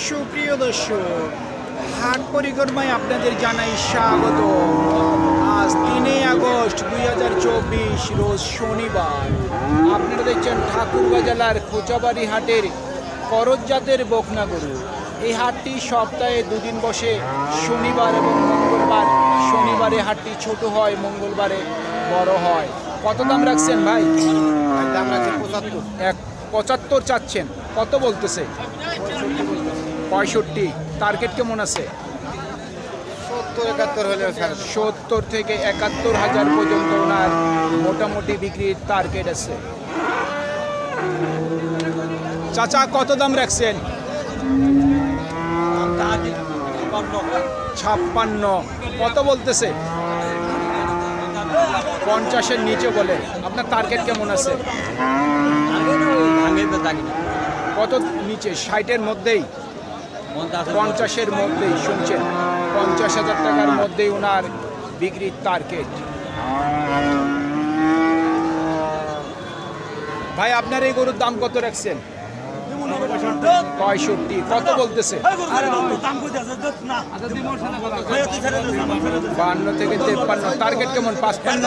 সুপ্রিয় দর্শক হাট পরিক্রমায় আপনাদের জানাই স্বাগত। আজ তিনই আগস্ট দুই হাজার চব্বিশ রোজ শনিবার। আপনারা দেখছেন ঠাকুরগাঁ জেলার খোঁচাবাড়ি হাটের করজ জাতের বকনা গরু। এই হাটটি সপ্তাহে দুদিন বসে শনিবার এবং মঙ্গলবার। শনিবারে হাটটি ছোট হয় মঙ্গলবারে বড় হয়। কত দাম রাখছেন ভাই? দাম রাখছে পঁচাত্তর। এক পঁচাত্তর চাচ্ছেন। কত বলতেছে? পঁয়ষট্টি। টার্গেট কেমন আছে? সত্তর একাত্তর হলেও সত্তর থেকে একাত্তর হাজার পর্যন্ত ওনার মোটামুটি বিক্রির টার্গেট আছে। চাচা কত দাম রাখছেন? ছাপ্পান্ন। কত বলতেছে? পঞ্চাশের নিচে বলে। আপনার টার্গেট কেমন আছে? কত নিচে? ষাটের মধ্যেই? পঞ্চাশের মধ্যেই, শুনছেন? পঞ্চাশ হাজার টাকার মধ্যেই ওনার বিক্রির টার্গেট। ভাই, আপনার এই গরুর দাম কত রাখছেন? পঁয়ষট্টি। কত বলতেছে? বান্ন থেকে তেপ্পান্ন। টার্গেট কেমন? পাঁচপান্ন?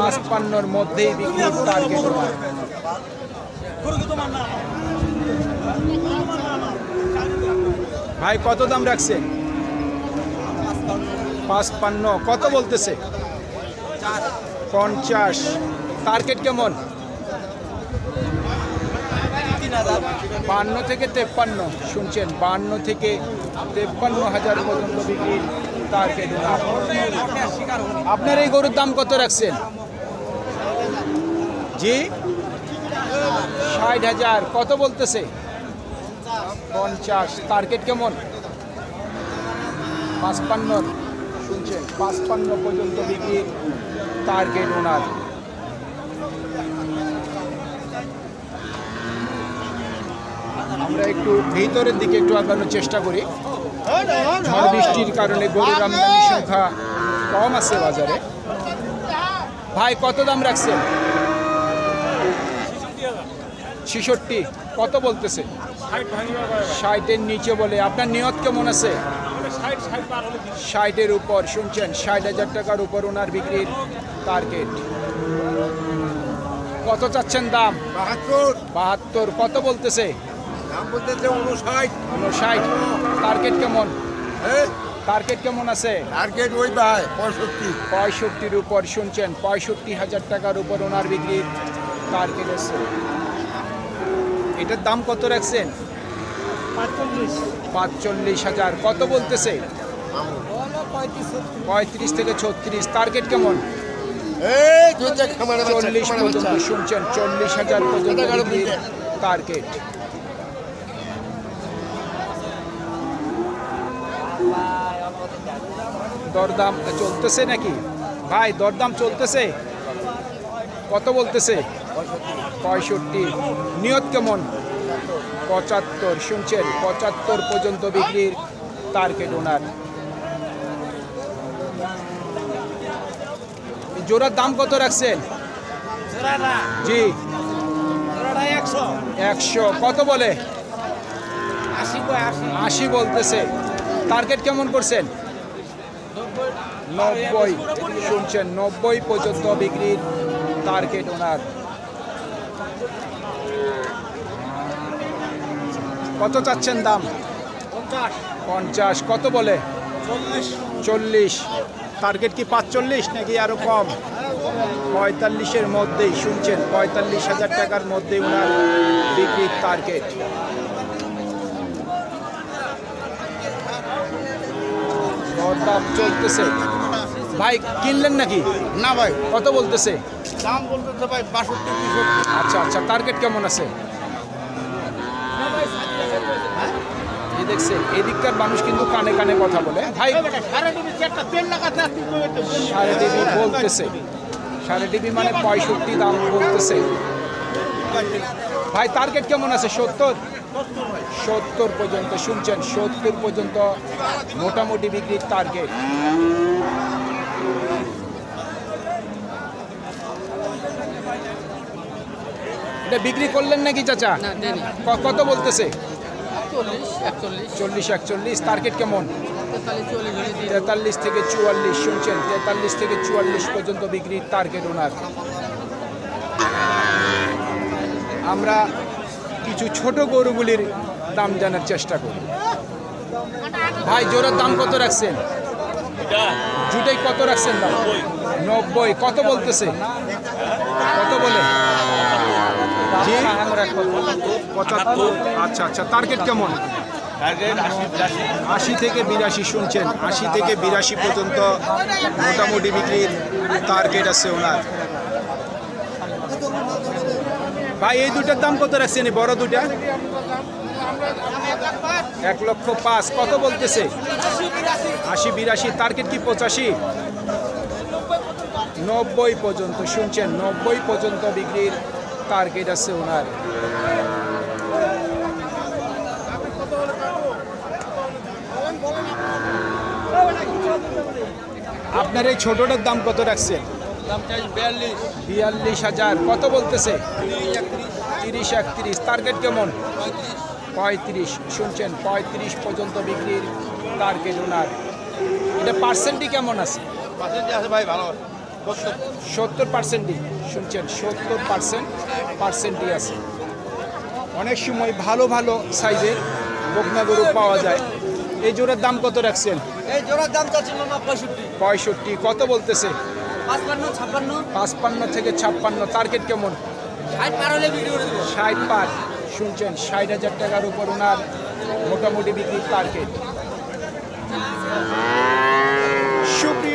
পাঁচপান্নর মধ্যেই বিক্রির টার্গেট ওনার ভাই, কত দাম রাখছেন পাঁচপান্ন। কত বলতেছে? পঞ্চাশ। টার্গেট কেমন? বান্ন থেকে তেপ্পান্ন। শুনছেন, বান্ন থেকে তেপ্পান্ন হাজার পর্যন্ত টার্গেট আপনার এই গরুর দাম কত রাখছেন? জি? ষাট হাজার। কত বলতেছে? পঞ্চাশ। টার্গেট কেমন? পাঁচপান্ন। শুনছেন পাঁচপান্ন পর্যন্ত বিক্রির টার্গেট ওনার আমরা একটু ভিতরের দিকে একটু আগানোর চেষ্টা করি। ঝড় বৃষ্টির কারণে গরুর আমদানি সংখ্যা কম আছে বাজারে। ভাই, কত দাম রাখছেন? ছেষট্টি। কত বলতেছে? ষাটের নিচে বলে আপনার নিয়ত কেমন আছে? ষাটের উপর শুনছেন? ষাট হাজার টাকার উপর ওনার বিক্রির টার্গেট কত চাচ্ছেন দাম? বাহাত্তর। বাহাত্তর। কত বলতেছে? উনষাট টার্গেট কেমন? হ্যাঁ টার্গেট কেমন আছে? টার্গেট ওই ভাই পঁয়ষট্টি। পঁয়ষট্টির উপর শুনছেন? পঁয়ষট্টি হাজার টাকার উপর ওনার বিক্রির টার্গেট আছে এটার দাম কত রাখছেন? পাঁচচল্লিশ। হাজার। কত বলতেছে? পঁয়ত্রিশ থেকে ছত্রিশ। টার্গেট কেমন? চল্লিশ পর্যন্ত শুনছেন চল্লিশ হাজার পর্যন্ত টার্গেট দরদাম চলতেছে নাকি? ভাই দরদাম চলতেছে? কত বলতেছে? পঁয়ষট্টি। নিয়ত কেমন? পঁচাত্তর। শুনছেন, পঁচাত্তর পর্যন্ত বিক্রির টার্গেট ওনার জোড়ার দাম কত রাখছেন? জি। একশো। কত বলে? আশি বলতেছে। টার্গেট কেমন করছেন? নব্বই। শুনছেন, নব্বই পর্যন্ত বিক্রির টার্গেট ওনার কত চাচ্ছেন দাম? পঞ্চাশ। কত বলে? চল্লিশ। টার্গেট কি পাঁচচল্লিশ নাকি আরও কম? পঁয়তাল্লিশের মধ্যেই শুনছেন পঁয়তাল্লিশ হাজার টাকার মধ্যে ওনার বিক্রির টার্গেট দরদাম চলতেছে। ভাই কিনলেন নাকি? না ভাই। কত বলতেছে? দাম বলতেছে ভাই বাষট্টি আচ্ছা আচ্ছা টার্গেট কেমন আছে? এই দেখছেন এদিককার মানুষ কিন্তু কানে কানে কথা বলে। ভাই সাড়ে টিভি বলতেছে। সাড়ে টিভি মানে পঁয়ষট্টি দাম বলতেছে। ভাই টার্গেট কেমন আছে? সত্তর? সত্তর পর্যন্ত শুনছেন? সত্তর পর্যন্ত মোটামুটি বিক্রির টার্গেট এটা বিক্রি করলেন নাকি চাচা? ক- কত বলতেছে? চল্লিশ একচল্লিশ। টার্গেট কেমন? তেতাল্লিশ থেকে চুয়াল্লিশ শুনছেন? তেতাল্লিশ থেকে চুয়াল্লিশ পর্যন্ত বিক্রির টার্গেট ওনার। আমরা কিছু ছোট গরুগুলির দাম জানার চেষ্টা করি। ভাই জোরের দাম কত রাখছেন? জুটাই কত রাখছেন দাম নব্বই। কত বলতেছে? কত বলে? জি পঁচাত্তর আচ্ছা আচ্ছা টার্গেট কেমন? আশি থেকে বিরাশি শুনছেন আশি থেকে বিরাশি পর্যন্ত মোটামুটি বিক্রির টার্গেট আছে ওনার। ভাই এই দুটার দাম কত রাখছেন? বড় দুটা এক লক্ষ পাঁচ কত বলতেছে? আশি বিরাশি টার্গেট কি পঁচাশি? নব্বই পর্যন্ত শুনছেন নব্বই পর্যন্ত বিক্রির টার্গেট আছে ওনার আপনার এই ছোটটার দাম কত রাখছেন? বিয়াল্লিশ। হাজার। কত বলতেছে? তিরিশ একত্রিশ। টার্গেট কেমন? পঁয়ত্রিশ। শুনছেন পঁয়ত্রিশ পর্যন্ত বিক্রির টার্গেট ওনার এটা পার্সেন্টই কেমন আছে? আছে ভাই ভালো। সত্তর। পার্সেন্টই শুনছেন সত্তর পার্সেন্ট পার্সেন্টই আছে। অনেক সময় ভালো ভালো সাইজের বকনা গরু পাওয়া যায়। এই জোড়ার দাম কত রাখছেন? এই জোড়ার দাম চাচ্ছিল না পঁয়ষট্টি। পঁয়ষট্টি কত বলতেছে? পাঁচপান্ন ছাপ্পান্ন। পাঁচপান্ন থেকে ছাপ্পান্ন টার্গেট কেমন? ষাট পার হলে বিক্রি করে দেবো। ষাট পার। শুনছেন ষাট হাজার টাকার উপর ওনার মোটামুটি বিক্রির টার্গেট